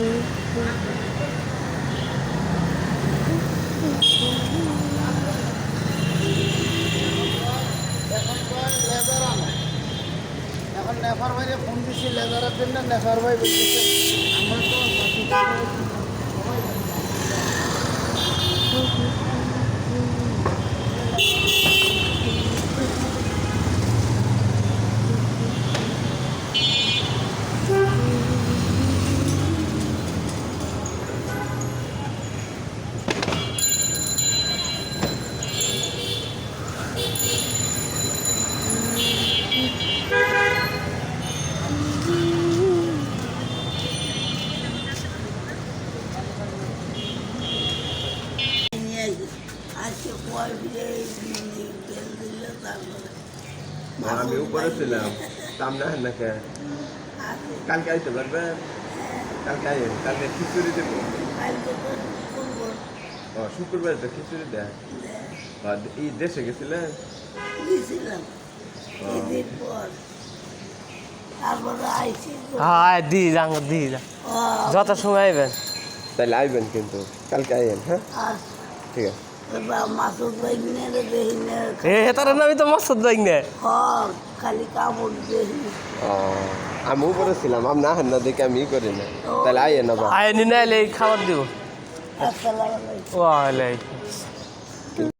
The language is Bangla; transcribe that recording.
এখন নেফার ভাইরে ফোন দিছি লেবারের জন্য নেফার ভাই বলতেছে আমরা তো আজকে কয় বিলে তেল দিল তারপরে আমি উপরে ছিলাম সামনে হেন না আছে কালকে আইতে পারবেন কালকে আইন কালকে খিচুড়ি দেবো। ও শুক্রবার তো খিচুড়ি দেয়। এই দেশে গেছিলেন আইসি হ্যাঁ দি যাং দি যত সময় আইবেন। তাহলে আইবেন কিন্তু। কালকে আইন হ্যাঁ? ঠিক আছে। মাসুদ ভাই নিয়ে দেখি এ তার নামই তো মস্ত যাই না খালি কাপড় দেখি ও আমি উপরে ছিলাম আমি না হান্না দেখে আমি করি না। তাহলে আয় না আয় নি না এলে খাবার দিব। আসসালামু আলাইকুম।